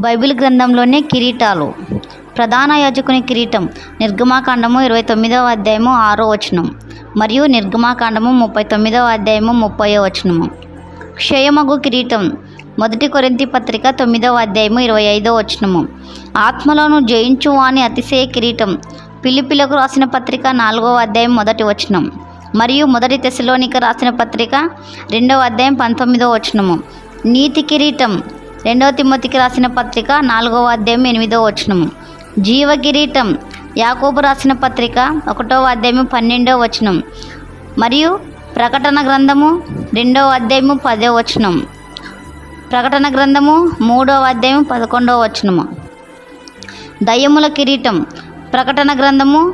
Bible గ్రంథంలోనే కిరీటాలు. ప్రధాన యాజకుని కిరీటం. నిర్గమాకాండము ఇరవై తొమ్మిదవ అధ్యాయము ఆరో వచనం. మరియు నిర్గమాకాండము ముప్పై తొమ్మిదవ అధ్యాయము ముప్పై వచనము. క్షయమగు కిరీటం. మొదటి కొరింతి పత్రిక తొమ్మిదవ అధ్యాయము ఇరవై ఐదో వచనము. ఆత్మలను జయించు అని అతిశయ కిరీటం. పిలిపిలకు రాసిన పత్రిక నాలుగవ అధ్యాయం మొదటి వచనం. మరియు మొదటి తెశలోనిక రాసిన పత్రిక రెండవ అధ్యాయం పంతొమ్మిదవ వచనము. నీతి కిరీటం. రెండవ తిమ్మతికి రాసిన పత్రిక నాలుగవ అధ్యాయం ఎనిమిదవ వచనము. జీవ కిరీటం యాకోబు రాసిన పత్రిక ఒకటవ అధ్యాయం పన్నెండవ వచనం. మరియు ప్రకటన గ్రంథము రెండవ అధ్యాయము పదవ వచనం. ప్రకటన గ్రంథము మూడవ అధ్యాయం పదకొండవ వచనము. దయ్యముల కిరీటం. ప్రకటన గ్రంథము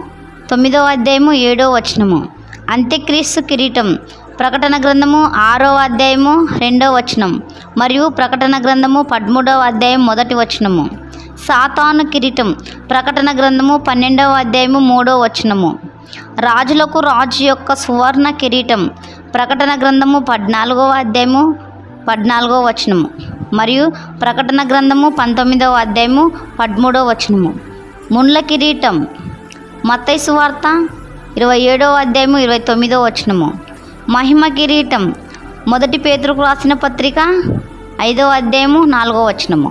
తొమ్మిదవ అధ్యాయము ఏడవ వచనము. అంత్యక్రీస్తు కిరీటం. ప్రకటన గ్రంథము ఆరవ అధ్యాయము రెండవ వచనం. మరియు ప్రకటన గ్రంథము పదమూడవ అధ్యాయం మొదటి వచనము. సాతాను కిరీటం ప్రకటన గ్రంథము పన్నెండవ అధ్యాయము మూడవ వచనము. రాజులకు రాజు యొక్క సువర్ణ కిరీటం ప్రకటన గ్రంథము పద్నాలుగవ అధ్యాయము పద్నాలుగవ వచనము. మరియు ప్రకటన గ్రంథము పంతొమ్మిదవ అధ్యాయము పదమూడవ వచనము. ముండ్ల కిరీటం మత్తైసు సువార్త ఇరవై ఏడవ అధ్యాయము ఇరవై తొమ్మిదవ వచనము. మహిమ కిరీటం మొదటి పేతురుకు రాసిన పత్రిక ఐదవ అధ్యాయము నాలుగో వచనము.